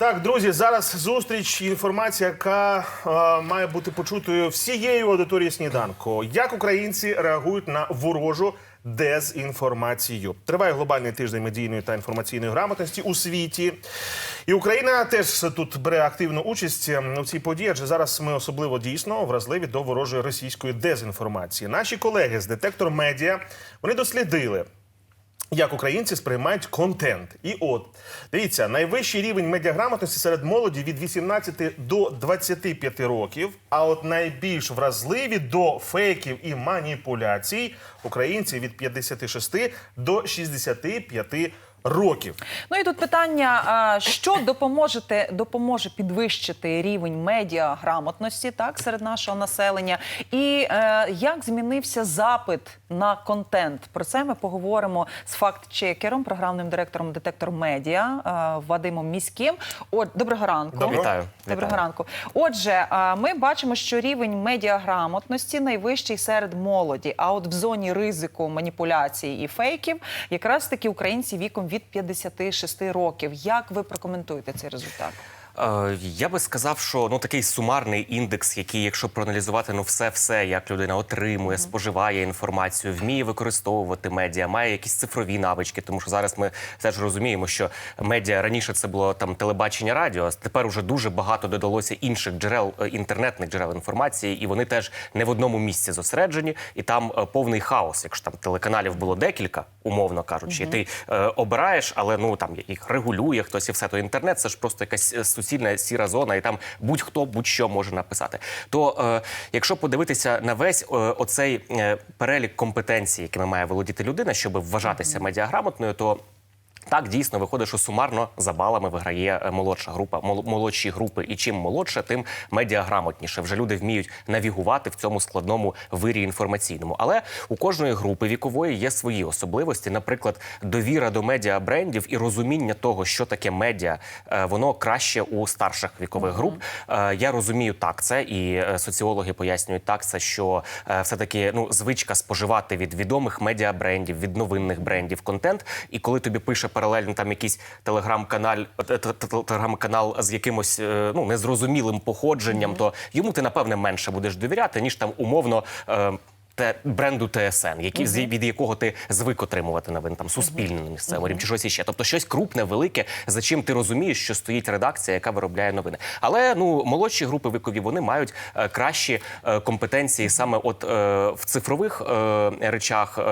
Так, друзі, зараз зустріч інформація, яка е, має бути почутою всією аудиторією сніданку. Як українці реагують на ворожу дезінформацію? Триває глобальний тиждень медійної та інформаційної грамотності у світі. І Україна теж тут бере активну участь ем, у цій події, адже зараз ми особливо дійсно вразливі до ворожої російської дезінформації. Наші колеги з детектор медіа вони дослідили. Як українці сприймають контент, і от дивіться, найвищий рівень медіаграмотності серед молоді від 18 до 25 років. А от найбільш вразливі до фейків і маніпуляцій українці від 56 до 65 років. Ну і тут питання: що допоможете, допоможе підвищити рівень медіаграмотності так серед нашого населення, і е, як змінився запит на контент? Про це ми поговоримо з факт-чекером, програмним директором детектор медіа е, Вадимом Міським. От доброго ранку. Доброго. Вітаю. Доброго Вітаю. ранку. Отже, а, ми бачимо, що рівень медіаграмотності найвищий серед молоді. А от в зоні ризику маніпуляцій і фейків, якраз таки українці віком від 56 років. Як ви прокоментуєте цей результат? Е, Я би сказав, що ну такий сумарний індекс, який, якщо проаналізувати ну все, все, як людина отримує, споживає інформацію, вміє використовувати медіа, має якісь цифрові навички. Тому що зараз ми теж розуміємо, що медіа раніше це було там телебачення, радіо. а Тепер уже дуже багато додалося інших джерел е, інтернетних джерел інформації, і вони теж не в одному місці зосереджені, і там е, повний хаос. Якщо там телеканалів було декілька, умовно кажучи, і ти е, обираєш, але ну там їх регулює хтось і все. То інтернет це ж просто якась суцільна сіра зона, і там будь-хто будь-що може написати. То е, якщо подивитися на весь е, оцей е, перелік компетенцій, якими має володіти людина, щоб вважатися медіаграмотною, то так, дійсно виходить, що сумарно за балами виграє е, молодша група, мол- молодші групи. І чим молодше, тим медіаграмотніше. Вже люди вміють навігувати в цьому складному вирі інформаційному. Але у кожної групи вікової є свої особливості. Наприклад, довіра до медіабрендів і розуміння того, що таке медіа, е, воно краще у старших вікових груп. Е, Я розумію так це, і соціологи пояснюють так це, що все таки ну звичка споживати від відомих медіабрендів, від новинних брендів контент. І коли тобі пише паралельно там якийсь телеграм-канал, е, те- те- те- телеграм-канал з якимось е, ну незрозумілим походженням, то йому ти напевне менше будеш довіряти, ніж там умовно. Те бренду ТСН, які з від якого ти звик отримувати новин, там суспільне на місцевому рівні, чи щось іще. Тобто щось крупне, велике, за чим ти розумієш, що стоїть редакція, яка виробляє новини. Але ну молодші групи вікові вони мають е, кращі е, компетенції саме от е, в цифрових е, речах, е,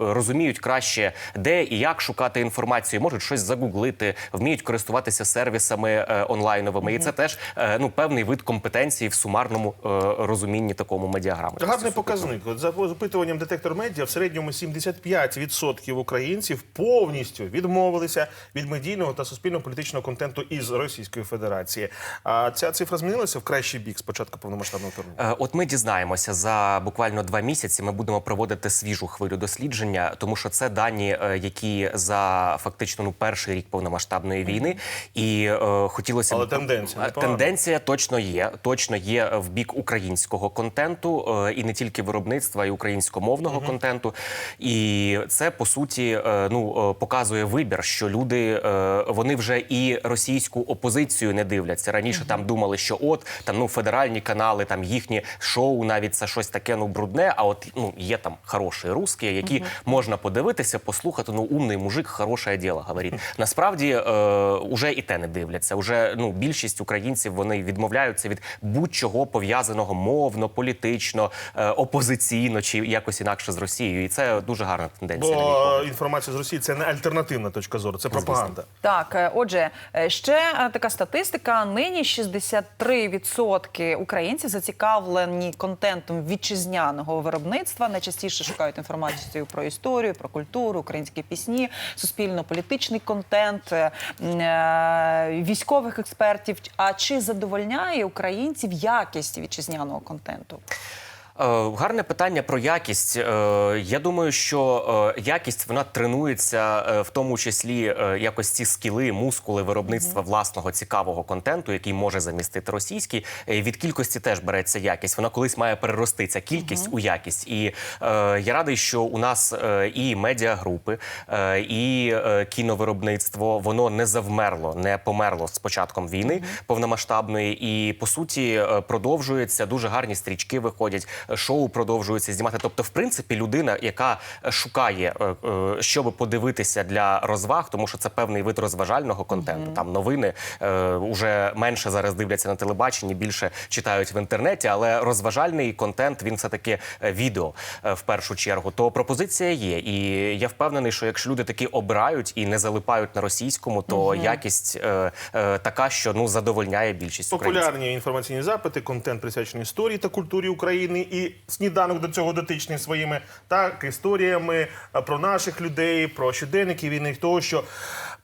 розуміють краще, де і як шукати інформацію, можуть щось загуглити, вміють користуватися сервісами е, онлайновими. І це теж е, ну певний вид компетенції в сумарному е, розумінні такому медіаграмотності. Гарний показник. От за опитуванням детектор медіа в середньому 75% українців повністю відмовилися від медійного та суспільно-політичного контенту із Російської Федерації. А ця цифра змінилася в кращий бік з початку повномасштабного вторгнення. Е, От ми дізнаємося за буквально два місяці. Ми будемо проводити свіжу хвилю дослідження, тому що це дані, е, які за фактично ну перший рік повномасштабної війни, і е, хотілося Але б тенденція тенденція точно є. Точно є в бік українського контенту, е, і не тільки виробництва, і українськомовного контенту. І це по суті е, ну е, показує вибір, що люди е, вони вже і російську опозицію не дивляться. Раніше там думали, що от там ну федеральні канали, там їхні шоу, навіть це щось таке ну брудне. А от ну є там хороші русські, які можна подивитися, послухати. Ну умний мужик, хороше діло говорить. Насправді е, уже і те не дивляться. Уже ну більшість українців вони відмовляються від будь-чого пов'язаного мовно, політично, е, опозиційно чи якось інакше з Росією. І це дуже гарна тенденція. Бо інформація з Росії це не альтернативна точка зору, це пропаганда. Так, е, отже, е, ще е, така статистика: нині 63% українців зацікавлені контентом вітчизняного виробництва. Найчастіше шукають інформацію про історію, про культуру, українські пісні, суспільно-політичний контент, військових експертів. А чи задовольняє українців якість вітчизняного контенту? Е, Гарне питання про якість. Е, Я думаю, що е, якість вона тренується в тому числі якось ці скіли, мускули виробництва власного цікавого контенту, який може замістити російський. Від кількості теж береться якість. Вона колись має перерости ця кількість у якість. І я радий, що у нас і медіагрупи, і кіновиробництво воно не завмерло, не померло з початком війни повномасштабної. І по суті продовжується дуже гарні стрічки виходять, шоу продовжуються знімати. Тобто, в принципі, людина, яка е, шукає, е, е, щоб подивитися для розваг, тому що це певний вид розважального контенту. Там новини е, уже менше зараз дивляться на телебаченні, більше читають в інтернеті, але розважальний контент він все таки відео е, в першу чергу. То пропозиція є, і я впевнений, що якщо люди таки обирають і не залипають на російському, то якість е, е, така, що ну задовольняє більшість українців. Популярні інформаційні запити, контент присвячений історії та культурі України і сніданок до цього дотичний своїми так історіями е, про наших людей, про щоденники війни, того, що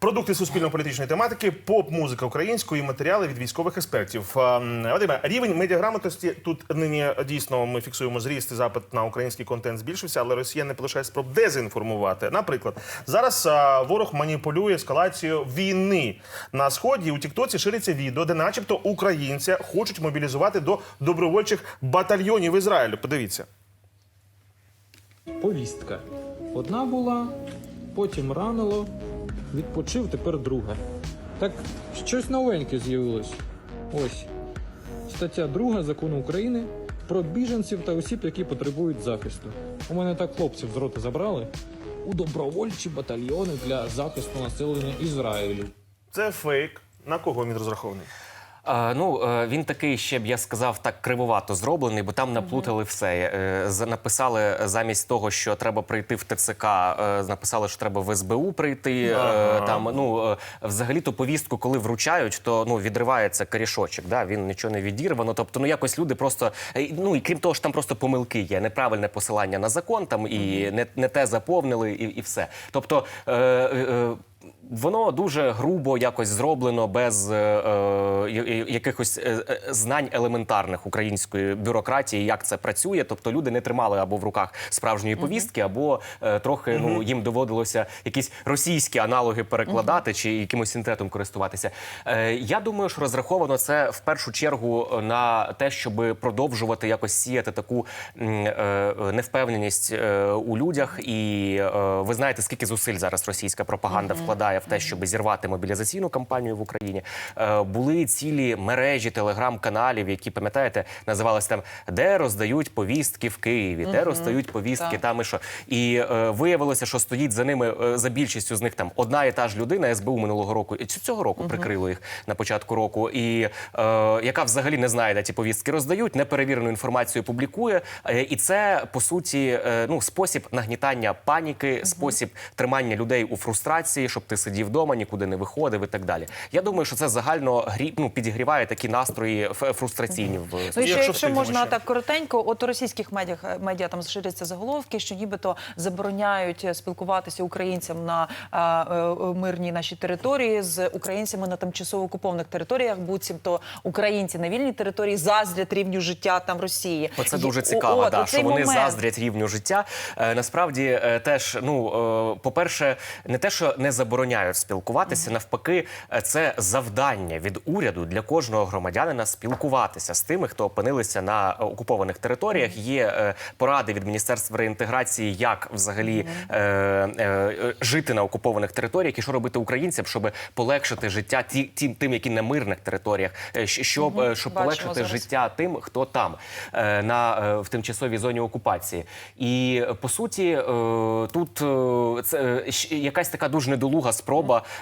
продукти суспільно-політичної тематики, поп-музика української, матеріали від військових експертів. А, Вадиме, рівень медіаграмотності тут нині дійсно ми фіксуємо зріст і запит на український контент збільшився, але Росія не полишає спроб дезінформувати. Наприклад, зараз ворог маніпулює ескалацією війни на сході. У Тіктоці шириться відео, де, начебто, українця хочуть мобілізувати до добровольчих батальйонів Ізраїлю. Подивіться. повістка. Одна була, потім ранило, відпочив, тепер друга. Так щось новеньке з'явилось. Ось. Стаття 2 закону України про біженців та осіб, які потребують захисту. У мене так хлопців з роти забрали у добровольчі батальйони для захисту населення Ізраїлю. Це фейк. На кого він розрахований? Е, ну, е, він такий ще б я сказав так кривовато зроблений, бо там наплутали все. Е, з- написали замість того, що треба прийти в ТЦК, е, написали, що треба в СБУ прийти. Е, Ага. Там ну е, взагалі то повістку, коли вручають, то ну відривається корішочок. Да? Він нічого не відірвано. Тобто, ну якось люди просто е, ну і крім того, ж там просто помилки є, неправильне посилання на закон там і не, не те заповнили, і, і все. Тобто. Е, е, Воно дуже грубо якось зроблено без е, е, якихось е, е, знань елементарних української бюрократії, як це працює. Тобто люди не тримали або в руках справжньої повістки, або е, трохи ну їм доводилося якісь російські аналоги перекладати чи якимось синтетом користуватися. Е, я думаю, що розраховано це в першу чергу на те, щоб продовжувати якось сіяти таку е, невпевненість е, у людях. І е, ви знаєте, скільки зусиль зараз російська пропаганда вкладає в те, щоб зірвати мобілізаційну кампанію в Україні. Е, були цілі мережі телеграм-каналів, які пам'ятаєте, називалися там де роздають повістки в Києві, де роздають повістки Так. там і що. І е, виявилося, що стоїть за ними е, за більшістю з них там одна і та ж людина СБУ минулого року і ць- цього року прикрило їх на початку року, і е, яка взагалі не знає, де ті повістки роздають, неперевірену інформацію публікує. Е, і це по суті е, ну спосіб нагнітання паніки, спосіб тримання людей у фрустрації, щоб ти сидів вдома, нікуди не виходив і так далі. Я думаю, що це загально грі, ну, підігріває такі настрої фрустраційні в Ну, Якщо якщо можна ще. так коротенько, от у російських медіа, медіа там ширяться заголовки, що нібито забороняють е, спілкуватися українцям на а, е, мирній нашій території з українцями на тимчасово окупованих територіях. Буцімто українці на вільній території заздрять рівню життя там Росії. Оце дуже о- цікаво, от, да, що вони момент. заздрять рівню життя. Е, насправді е, теж, ну е, по-перше, не те, що не забороняють спілкуватися, навпаки, е, це завдання від уряду для кожного громадянина спілкуватися з тими, хто опинилися на е, окупованих територіях. Є е, поради від міністерства реінтеграції, як взагалі е, е, жити на окупованих територіях і що робити українцям, щоб полегшити життя ті, тим, тим, які на мирних територіях, щоб, е, щоб Бачимо полегшити зараз. життя тим, хто там е, на в тимчасовій зоні окупації. І по суті, е, тут е, це е, якась така дуже недолуга спроба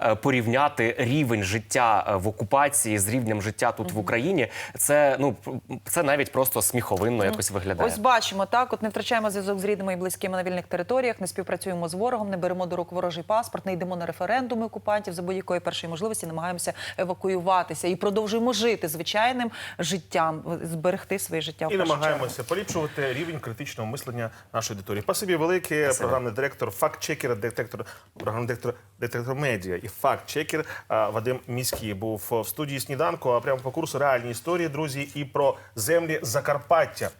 е, порівняти рівень життя е, в окупації з рівнем життя тут в Україні. Це ну це навіть просто сміховинно якось виглядає. Ось бачимо так. От не втрачаємо зв'язок з рідними і близькими на вільних територіях, не співпрацюємо з ворогом, не беремо до рук ворожий паспорт, не йдемо на референдуми окупантів за будь-якої першої можливості, намагаємося евакуюватися і продовжуємо жити звичайним життям, зберегти своє життя. в І намагаємося поліпшувати рівень критичного мислення нашої аудиторії. Спасибі велике. Програмний директор, факт-чекер, детектор, програмний директор, детектор Електромедіа і факт-чекер е, Вадим Міський був в студії сніданку. А прямо по курсу реальні історії, друзі, і про землі Закарпаття.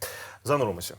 Зануримося.